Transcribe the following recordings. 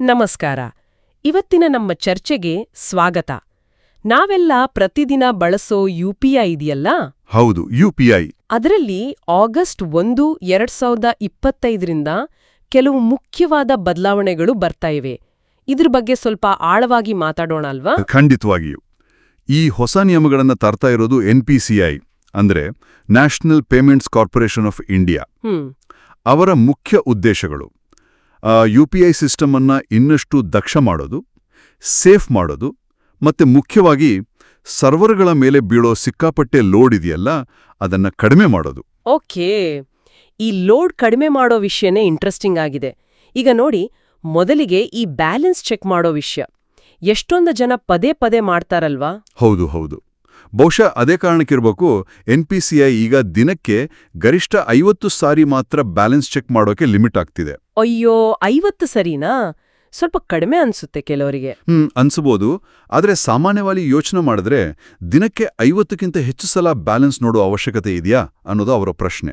ನಮಸ್ಕಾರ. ಇವತ್ತಿನ ನಮ್ಮ ಚರ್ಚೆಗೆ ಸ್ವಾಗತ. ನಾವೆಲ್ಲ ಪ್ರತಿದಿನ ಬಳಸೋ ಯುಪಿಐ ಇದೆಯಲ್ಲ? ಹೌದು ಯುಪಿಐ ಅದರಲ್ಲಿ ಆಗಸ್ಟ್ ಒಂದು ಎರಡ್ ಸಾವಿರದ ಇಪ್ಪತ್ತೈದರಿಂದ ಕೆಲವು ಮುಖ್ಯವಾದ ಬದಲಾವಣೆಗಳು ಬರ್ತಾ ಇವೆ. ಇದ್ರ ಬಗ್ಗೆ ಸ್ವಲ್ಪ ಆಳವಾಗಿ ಮಾತಾಡೋಣ ಅಲ್ವಾ? ಖಂಡಿತವಾಗಿಯೂ. ಈ ಹೊಸ ನಿಯಮಗಳನ್ನು ತರ್ತಾ ಇರೋದು ಎನ್ಪಿಸಿಐ ಅಂದ್ರೆ National Payments Corporation of India. ಅವರ ಮುಖ್ಯ ಉದ್ದೇಶಗಳು. ಯುಪಿಐ ಐ ಸಿಸ್ಟಮನ್ನು ಇನ್ನಷ್ಟು ದಕ್ಷ ಮಾಡೋದು ಸೇಫ್ ಮಾಡೋದು ಮತ್ತೆ ಮುಖ್ಯವಾಗಿ ಸರ್ವರ್ಗಳ ಮೇಲೆ ಬೀಳೋ ಸಿಕ್ಕಾಪಟ್ಟೆ ಲೋಡ್ ಇದೆಯಲ್ಲ ಅದನ್ನ ಕಡಿಮೆ ಮಾಡೋದು. ಓಕೆ. ಈ ಲೋಡ್ ಕಡಿಮೆ ಮಾಡೋ ವಿಷಯನೇ ಇಂಟ್ರೆಸ್ಟಿಂಗ್ ಆಗಿದೆ. ಈಗ ನೋಡಿ ಮೊದಲಿಗೆ ಈ ಬ್ಯಾಲೆನ್ಸ್ ಚೆಕ್ ಮಾಡೋ ವಿಷಯ. ಎಷ್ಟೊಂದು ಜನ ಪದೇ ಪದೇ ಮಾಡ್ತಾರಲ್ವಾ? ಹೌದು ಹೌದು. ಬಹುಶಃ ಅದೇ ಕಾರಣಕ್ಕಿರ್ಬೇಕು ಐ ಈಗ ದಿನಕ್ಕೆ ಗರಿಷ್ಠ ಐವತ್ತು ಸಾರಿ ಮಾತ್ರ ಬ್ಯಾಲೆನ್ಸ್ ಚೆಕ್ ಮಾಡೋಕೆ ಲಿಮಿಟ್ ಆಗ್ತಿದೆ. ಅಯ್ಯೋ ಐವತ್ತು ಸರಿನಾ? ಸ್ವಲ್ಪ ಕಡಿಮೆ ಅನ್ಸುತ್ತೆ ಕೆಲವರಿಗೆ. ಹ್ಮ್ ಅನ್ಸಬಹುದು ಆದ್ರೆ ಸಾಮಾನ್ಯವಾಗಿ ಯೋಚನೆ ಮಾಡಿದ್ರೆ ದಿನಕ್ಕೆ ಐವತ್ತಕ್ಕಿಂತ ಹೆಚ್ಚು ಸಲ ಬ್ಯಾಲೆನ್ಸ್ ನೋಡೋ ಅವಶ್ಯಕತೆ ಇದೆಯಾ ಅನ್ನೋದು ಅವರ ಪ್ರಶ್ನೆ.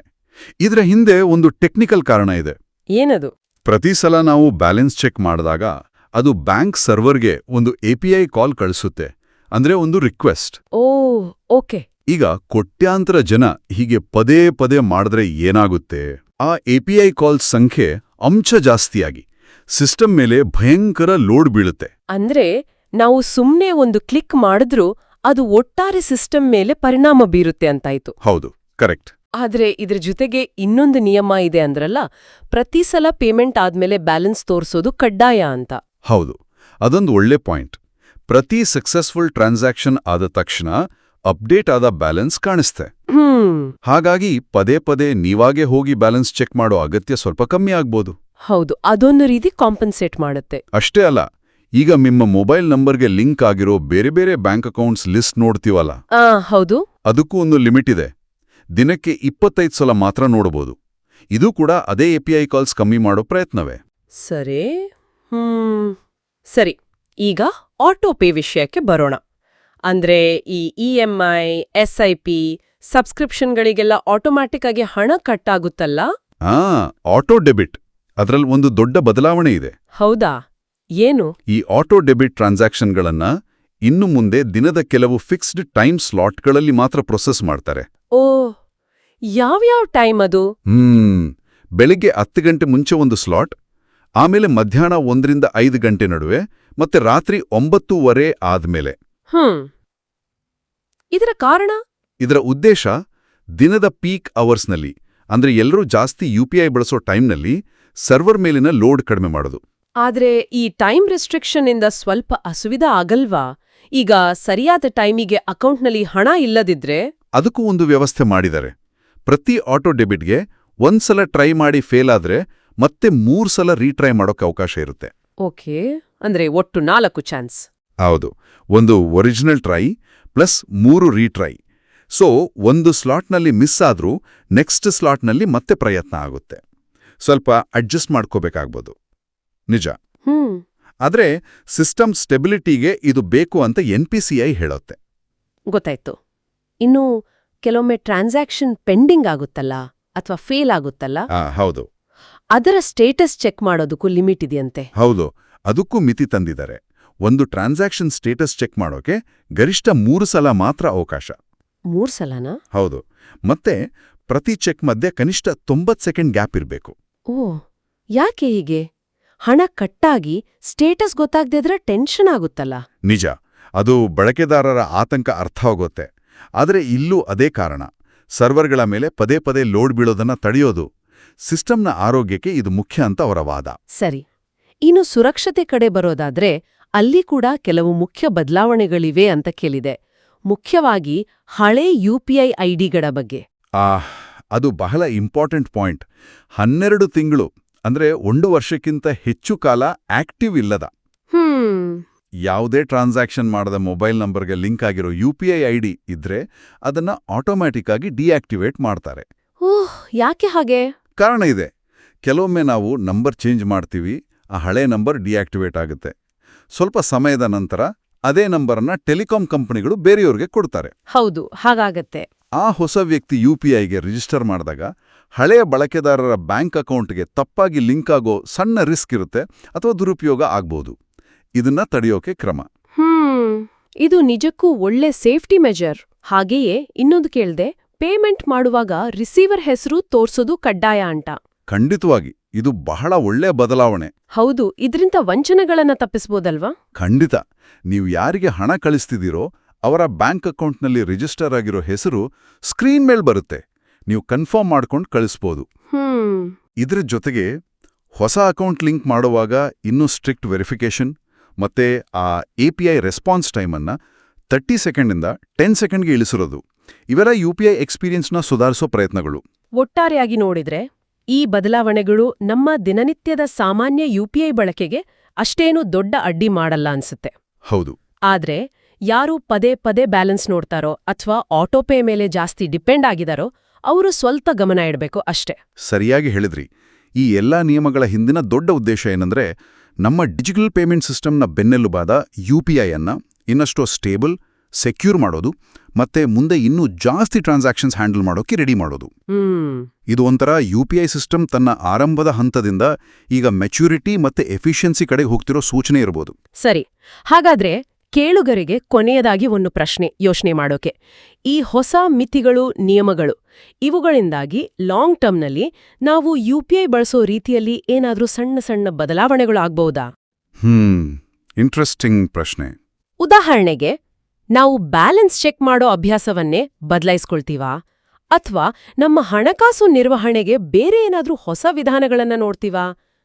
ಇದರ ಹಿಂದೆ ಒಂದು ಟೆಕ್ನಿಕಲ್ ಕಾರಣ ಇದೆ. ಏನದು? ಪ್ರತಿ ಸಲ ನಾವು ಬ್ಯಾಲೆನ್ಸ್ ಚೆಕ್ ಮಾಡಿದಾಗ ಅದು ಬ್ಯಾಂಕ್ ಸರ್ವರ್ಗೆ ಒಂದು ಎಪಿಐ ಕಾಲ್ ಕಳಿಸುತ್ತೆ. ಅಂದ್ರೆ ಒಂದು ರಿಕ್ವೆಸ್ಟ್ ಓ ಓಕೆ. ಈಗ ಕೋಟ್ಯಾಂತರ ಜನ ಹೀಗೆ ಪದೇ ಪದೇ ಮಾಡಿದ್ರೆ ಏನಾಗುತ್ತೆ? ಆ ಎಪಿಐ ಕಾಲ್ ಸಂಖ್ಯೆ ಅಂಶ ಜಾಸ್ತಿಯಾಗಿ ಸಿಸ್ಟಮ್ ಮೇಲೆ ಭಯಂಕರ ಲೋಡ್ ಬೀಳುತ್ತೆ. ಅಂದ್ರೆ ನಾವು ಸುಮ್ನೆ ಒಂದು ಕ್ಲಿಕ್ ಮಾಡಿದ್ರೂ ಅದು ಒಟ್ಟಾರೆ ಸಿಸ್ಟಮ್ ಮೇಲೆ ಪರಿಣಾಮ ಬೀರುತ್ತೆ ಅಂತಾಯ್ತು. ಹೌದು ಕರೆಕ್ಟ್ ಆದ್ರೆ ಇದ್ರ ಜೊತೆಗೆ ಇನ್ನೊಂದು ನಿಯಮ ಇದೆ ಅಂದ್ರಲ್ಲ ಪ್ರತಿ ಸಲ ಪೇಮೆಂಟ್ ಆದ್ಮೇಲೆ ಬ್ಯಾಲೆನ್ಸ್ ತೋರಿಸೋದು ಕಡ್ಡಾಯ ಅಂತ. ಹೌದು ಅದೊಂದು ಒಳ್ಳೆ ಪಾಯಿಂಟ್ ಪ್ರತಿ ಸಕ್ಸಸ್ಫುಲ್ ಟ್ರಾನ್ಸಾಕ್ಷನ್ ಆದ ತಕ್ಷಣ ಅಪ್ಡೇಟ್ ಆದ ಬ್ಯಾಲೆನ್ಸ್ ಕಾಣಿಸ್ತೆ. ಹಾಗಾಗಿ ಪದೇ ಪದೇ ನೀವಾಗೆ ಹೋಗಿ ಬ್ಯಾಲೆನ್ಸ್ ಚೆಕ್ ಮಾಡೋ ಅಗತ್ಯ ಸ್ವಲ್ಪ ಕಮ್ಮಿ ಆಗ್ಬೋದು. ಹೌದು ಅದೊಂದು ರೀತಿ ಕಾಂಪನ್ಸೇಟ್ ಮಾಡುತ್ತೆ. ಅಷ್ಟೇ ಅಲ್ಲ ಈಗ ನಿಮ್ಮ ಮೊಬೈಲ್ ನಂಬರ್ಗೆ ಲಿಂಕ್ ಆಗಿರೋ ಬೇರೆ ಬೇರೆ ಬ್ಯಾಂಕ್ ಅಕೌಂಟ್ಸ್ ಲಿಸ್ಟ್ ನೋಡ್ತೀವಲ್ಲ? ಆ ಹೌದು. ಅದಕ್ಕೂ ಒಂದು ಲಿಮಿಟ್ ಇದೆ. ದಿನಕ್ಕೆ ಇಪ್ಪತ್ತೈದು ಸಲ ಮಾತ್ರ ನೋಡಬಹುದು ಇದು ಕೂಡ ಅದೇ ಎಪಿಐ ಕಾಲ್ಸ್ ಕಮ್ಮಿ ಮಾಡೋ ಪ್ರಯತ್ನವೇ. ಸರಿ? ಹ್ಮ್. ಸರಿ ಈಗ ಆಟೋ ಪೇ ವಿಷಯಕ್ಕೆ ಬರೋಣ. ಅಂದ್ರೆ ಈ E M I S I P ಸಬ್ಸ್ಕ್ರಿಪ್ಷನ್ಗಳಿಗೆಲ್ಲ automatic ಆಗಿ ಹಣ ಕಟ್ ಆಗುತ್ತಲ್ಲ ಆ ಆಟೋ ಡೆಬಿಟ್. ಅದರಲ್ಲಿ ಒಂದು ದೊಡ್ಡ ಬದಲಾವಣೆ ಇದೆ. ಹೌದಾ? ಏನು? ಈ ಆಟೋ ಡೆಬಿಟ್ ಟ್ರಾನ್ಸಾಕ್ಷನ್ಗಳನ್ನ ಇನ್ನು ಮುಂದೆ ದಿನದ ಕೆಲವು ಫಿಕ್ಸ್ಡ್ ಟೈಮ್ ಸ್ಲಾಟ್ಗಳಲ್ಲಿ ಮಾತ್ರ ಪ್ರೊಸೆಸ್ ಮಾಡ್ತಾರೆ. ಓ ಯಾವ್ಯಾವ ಟೈಮ್ ಅದು? ಹ್ಮ್ ಬೆಳಿಗ್ಗೆ ಹತ್ತು ಗಂಟೆ ಮುಂಚೆ ಒಂದು ಸ್ಲಾಟ್ ಆಮೇಲೆ ಮಧ್ಯಾಹ್ನ ಒಂದರಿಂದ ಐದು ಗಂಟೆ ನಡುವೆ ಮತ್ತೆ ರಾತ್ರಿ ಒಂಬತ್ತೂವರೆ ಆದ್ಮೇಲೆ. ಹ್ಮ್. ಇದರ ಕಾರಣ? ಇದರ ಉದ್ದೇಶ ದಿನದ ಪೀಕ್ ಅವರ್ಸ್ನಲ್ಲಿ ಅಂದ್ರೆ ಎಲ್ಲರೂ ಜಾಸ್ತಿ ಯುಪಿಐ ಬಳಸೋ ಟೈಮ್ನಲ್ಲಿ ಸರ್ವರ್ ಮೇಲಿನ ಲೋಡ್ ಕಡಿಮೆ ಮಾಡೋದು. ಆದ್ರೆ ಈ ಟೈಮ್ ರೆಸ್ಟ್ರಿಕ್ಷನ್ ಇಂದ ಸ್ವಲ್ಪ ಅಸುವಿಧ ಆಗಲ್ವಾ? ಈಗ ಸರಿಯಾದ ಟೈಮಿಗೆ ಅಕೌಂಟ್ನಲ್ಲಿ ಹಣ ಇಲ್ಲದಿದ್ರೆ? ಅದಕ್ಕೂ ಒಂದು ವ್ಯವಸ್ಥೆ ಮಾಡಿದ್ದಾರೆ. ಪ್ರತಿ ಆಟೋ ಡೆಬಿಟ್ಗೆ ಒಂದ್ಸಲ ಟ್ರೈ ಮಾಡಿ ಫೇಲ್ ಆದ್ರೆ ಮತ್ತೆ ಮೂರ್ಸಲ ರೀಟ್ರೈ ಮಾಡೋಕೆ ಅವಕಾಶ ಇರುತ್ತೆ. ಓಕೆ. ಅಂದ್ರೆ ಒಟ್ಟು ನಾಲ್ಕು ಚಾನ್ಸ್. ಹೌದು. ಒಂದು ಒರಿಜಿನಲ್ ಟ್ರೈ ಪ್ಲಸ್ ಮೂರು ರೀಟ್ರೈ. ಸೊ ಒಂದು ಸ್ಲಾಟ್ನಲ್ಲಿ ಮಿಸ್ ಆದರೂ ನೆಕ್ಸ್ಟ್ ಸ್ಲಾಟ್ನಲ್ಲಿ ಮತ್ತೆ ಪ್ರಯತ್ನ ಆಗುತ್ತೆ. ಸ್ವಲ್ಪ ಅಡ್ಜಸ್ಟ್ ಮಾಡ್ಕೋಬೇಕಾಗ್ಬೋದು. ನಿಜ. ಹ್ಮ್. ಆದ್ರೆ ಸಿಸ್ಟಮ್ ಸ್ಟೆಬಿಲಿಟಿಗೆ ಇದು ಬೇಕು ಅಂತ ಎನ್ ಪಿ ಸಿ ಐ ಹೇಳುತ್ತೆ. ಗೊತ್ತಾಯ್ತು. ಇನ್ನು ಕೆಲವೊಮ್ಮೆ ಟ್ರಾನ್ಸಾಕ್ಷನ್ ಪೆಂಡಿಂಗ್ ಆಗುತ್ತಲ್ಲ ಅಥವಾ ಫೇಲ್ ಆಗುತ್ತಲ್ಲ? ಹೌದು. ಅದರ ಸ್ಟೇಟಸ್ ಚೆಕ್ ಮಾಡೋದಕ್ಕೂ ಲಿಮಿಟ್ ಇದೆಯಂತೆ. ಹೌದು. ಅದಕ್ಕೂ ಮಿತಿ ತಂದಿದ್ದಾರೆ. ಒಂದು ಟ್ರಾನ್ಸಾಕ್ಷನ್ ಸ್ಟೇಟಸ್ ಚೆಕ್ ಮಾಡೋಕೆ ಗರಿಷ್ಠ ಮೂರು ಸಲ ಮಾತ್ರ ಅವಕಾಶ. ಮೂರು ಸಲನಾ? ಹೌದು. ಮತ್ತೆ ಪ್ರತಿ ಚೆಕ್ ಮಧ್ಯೆ ಕನಿಷ್ಠ ತೊಂಬತ್ತು ಸೆಕೆಂಡ್ ಗ್ಯಾಪ್ ಇರಬೇಕು. ಓ ಯಾಕೆ ಹೀಗೆ? ಹಣ ಕಟ್ಟಾಗಿ ಸ್ಟೇಟಸ್ ಗೊತ್ತಾಗ್ದಿದ್ರೆ ಟೆನ್ಷನ್ ಆಗುತ್ತಲ್ಲ? ನಿಜ. ಅದು ಬಳಕೆದಾರರ ಆತಂಕ ಅರ್ಥ ಹೋಗುತ್ತೆ ಆದರೆ ಇಲ್ಲೂ ಅದೇ ಕಾರಣ. ಸರ್ವರ್ಗಳ ಮೇಲೆ ಪದೇ ಪದೇ ಲೋಡ್ ಬೀಳೋದನ್ನ ತಡೆಯೋದು. ಸಿಸ್ಟಮ್ನ ಆರೋಗ್ಯಕ್ಕೆ ಇದು ಮುಖ್ಯ ಅಂತ ಅವರ ವಾದ. ಸರಿ. ಇನ್ನು ಸುರಕ್ಷತೆ ಕಡೆ ಬರೋದಾದ್ರೆ ಅಲ್ಲಿ ಕೂಡ ಕೆಲವು ಮುಖ್ಯ ಬದಲಾವಣೆಗಳಿವೆ ಅಂತ ಕೇಳಿದೆ. ಮುಖ್ಯವಾಗಿ ಹಳೆ ಯುಪಿಐ ಐಡಿಗಳ ಬಗ್ಗೆ. ಆಹ್ ಅದು ಬಹಳ ಇಂಪಾರ್ಟೆಂಟ್ ಪಾಯಿಂಟ್. ಹನ್ನೆರಡು ತಿಂಗಳು ಅಂದ್ರೆ ಒಂದು ವರ್ಷಕ್ಕಿಂತ ಹೆಚ್ಚು ಕಾಲ ಆಕ್ಟಿವ್ ಇಲ್ಲದ. ಯಾವುದೇ ಟ್ರಾನ್ಸಾಕ್ಷನ್ ಮಾಡದ ಮೊಬೈಲ್ ನಂಬರ್ಗೆ ಲಿಂಕ್ ಆಗಿರೋ ಯುಪಿಐ ಐಡಿ ಇದ್ರೆ ಅದನ್ನ ಆಟೋಮ್ಯಾಟಿಕ್ ಆಗಿ ಡಿಆಕ್ಟಿವೇಟ್ ಮಾಡ್ತಾರೆ. ಓಹ್ ಯಾಕೆ ಹಾಗೆ? ಕಾರಣ ಇದೆ. ಕೆಲವೊಮ್ಮೆ ನಾವು ನಂಬರ್ ಚೇಂಜ್ ಮಾಡ್ತೀವಿ ಆ ಹಳೆ ನಂಬರ್ ಡಿಆಕ್ಟಿವೇಟ್ ಆಗುತ್ತೆ. ಸ್ವಲ್ಪ ಸಮಯದ ನಂತರ ಅದೇ ನಂಬರ್ನ ಟೆಲಿಕಾಂ ಕಂಪನಿಗಳು ಬೇರೆಯವ್ರಿಗೆ ಕೊಡ್ತಾರೆ. ಹೌದು ಹಾಗಾಗತ್ತೆ. ಆ ಹೊಸ ವ್ಯಕ್ತಿ ಯು ಯುಪಿಐಗೆ ರಿಜಿಸ್ಟರ್ ಮಾಡಿದಾಗ ಹಳೆಯ ಬಳಕೆದಾರರ ಬ್ಯಾಂಕ್ ಅಕೌಂಟ್ಗೆ ತಪ್ಪಾಗಿ ಲಿಂಕ್ ಆಗೋ ಸಣ್ಣ ರಿಸ್ಕ್ ಇರುತ್ತೆ ಅಥವಾ ದುರುಪಯೋಗ ಆಗ್ಬೋದು. ಇದನ್ನ ತಡೆಯೋಕೆ ಕ್ರಮ. ಹ್ಮ್ ಇದು ನಿಜಕ್ಕೂ ಒಳ್ಳೆ ಸೇಫ್ಟಿ ಮೆಜರ್. ಹಾಗೆಯೇ ಇನ್ನೊಂದು ಕೇಳ್ದೆ ಪೇಮೆಂಟ್ ಮಾಡುವಾಗ ರಿಸೀವರ್ ಹೆಸರು ತೋರ್ಸೋದು ಕಡ್ಡಾಯ ಅಂತ. ಖಂಡಿತವಾಗಿ ಇದು ಬಹಳ ಒಳ್ಳೆಯ ಬದಲಾವಣೆ. ಹೌದು ಇದರಿಂದ ವಂಚನೆಗಳನ್ನ ತಪ್ಪಿಸ್ಬೋದಲ್ವಾ? ಖಂಡಿತ. ನೀವು ಯಾರಿಗೆ ಹಣ ಕಳಿಸ್ತಿದ್ದೀರೋ ಅವರ ಬ್ಯಾಂಕ್ ಅಕೌಂಟ್ನಲ್ಲಿ ರಿಜಿಸ್ಟರ್ ಆಗಿರೋ ಹೆಸರು ಸ್ಕ್ರೀನ್ ಮೇಲ್ ಬರುತ್ತೆ. ನೀವು ಕನ್ಫರ್ಮ್ ಮಾಡ್ಕೊಂಡು ಕಳಿಸ್ಬೋದು. ಇದ್ರ ಜೊತೆಗೆ ಹೊಸ ಅಕೌಂಟ್ ಲಿಂಕ್ ಮಾಡುವಾಗ ಇನ್ನೂ ಸ್ಟ್ರಿಕ್ಟ್ ವೆರಿಫಿಕೇಷನ್ ಮತ್ತೆ ಆ ಎ ಪಿ ಐ ರೆಸ್ಪಾನ್ಸ್ ಟೈಮನ್ನ ತರ್ಟಿ ಸೆಕೆಂಡಿಂದ ಟೆನ್ ಸೆಕೆಂಡ್ಗೆ ಇಳಿಸಿರೋದು. ಇವೆಲ್ಲ ಯು ಪಿ ಐ ಎಕ್ಸ್ಪೀರಿಯನ್ಸ್ನ ಸುಧಾರಿಸೋ ಪ್ರಯತ್ನಗಳು. ಒಟ್ಟಾರೆಯಾಗಿ ನೋಡಿದ್ರೆ ಈ ಬದಲಾವಣೆಗಳು ನಮ್ಮ ದಿನನಿತ್ಯದ ಸಾಮಾನ್ಯ ಯುಪಿಐ ಬಳಕೆಗೆ ಅಷ್ಟೇನು ದೊಡ್ಡ ಅಡ್ಡಿ ಮಾಡಲ್ಲ ಅನ್ಸುತ್ತೆ. ಹೌದು. ಆದ್ರೆ ಯಾರು ಪದೇ ಪದೇ ಬ್ಯಾಲೆನ್ಸ್ ನೋಡ್ತಾರೋ ಅಥವಾ ಆಟೋಪೇ ಮೇಲೆ ಜಾಸ್ತಿ ಡಿಪೆಂಡ್ ಆಗಿದಾರೋ ಅವರು ಸ್ವಲ್ಪ ಗಮನ ಇಡಬೇಕು ಅಷ್ಟೇ. ಸರಿಯಾಗಿ ಹೇಳಿದ್ರಿ. ಈ ಎಲ್ಲಾ ನಿಯಮಗಳ ಹಿಂದಿನ ದೊಡ್ಡ ಉದ್ದೇಶ ಏನಂದ್ರೆ ನಮ್ಮ ಡಿಜಿಟಲ್ ಪೇಮೆಂಟ್ ಸಿಸ್ಟಮ್ನ ಬೆನ್ನೆಲುಬಾದ ಯು ಪಿ ಅನ್ನ ಇನ್ನಷ್ಟು ಸ್ಟೇಬಲ್ ಸೆಕ್ಯೂರ್ ಮಾಡೋದು ಮತ್ತೆ ಮುಂದೆ ಇನ್ನೂ ಜಾಸ್ತಿ ಟ್ರಾನ್ಸಾಕ್ಷನ್ಸ್ ಹ್ಯಾಂಡಲ್ ಮಾಡೋಕೆ ರೆಡಿ ಮಾಡೋದು. ಇದು ಒಂಥರ ಯು ಪಿ ಐ ಸಿಸ್ಟಮ್ ತನ್ನ ಆರಂಭದ ಹಂತದಿಂದ ಈಗ ಮೆಚ್ಯೂರಿಟಿ ಮತ್ತೆ ಎಫಿಷಿಯನ್ಸಿ ಕಡೆ ಹೋಗ್ತಿರೋ ಸೂಚನೆ ಇರಬಹುದು ಸರಿ. ಹಾಗಾದ್ರೆ ಕೇಳುಗರಿಗೆ ಕೊನೆಯದಾಗಿ ಒಂದು ಪ್ರಶ್ನೆ ಯೋಚನೆ ಮಾಡೋಕೆ. ಈ ಹೊಸ ಮಿತಿಗಳು ನಿಯಮಗಳು ಇವುಗಳಿಂದಾಗಿ ಲಾಂಗ್ ಟರ್ಮ್ನಲ್ಲಿ ನಾವು ಯು ಪಿ ಐ ಬಳಸೋ ರೀತಿಯಲ್ಲಿ ಏನಾದರೂ ಸಣ್ಣ ಸಣ್ಣ ಬದಲಾವಣೆಗಳು ಆಗ್ಬಹುದಾ ಹ್ಮ್. ಇಂಟ್ರೆಸ್ಟಿಂಗ್ ಪ್ರಶ್ನೆ. ಉದಾಹರಣೆಗೆ ನಾವು ಬ್ಯಾಲೆನ್ಸ್ ಚೆಕ್ ಮಾಡೋ ಅಭ್ಯಾಸವನ್ನೇ ಬದಲಾಯಿಸ್ಕೊಳ್ತೀವಾ? ಅಥವಾ ನಮ್ಮ ಹಣಕಾಸು ನಿರ್ವಹಣೆಗೆ ಬೇರೆ ಏನಾದ್ರೂ ಹೊಸ ವಿಧಾನಗಳನ್ನ ನೋಡ್ತೀವಾ?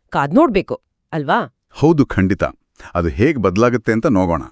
ಕಾದ್ ನೋಡ್ಬೇಕು ಅಲ್ವಾ? ಹೌದು, ಖಂಡಿತ. ಅದು ಹೇಗೆ ಬದಲಾಗುತ್ತೆ ಅಂತ ನೋಡೋಣ.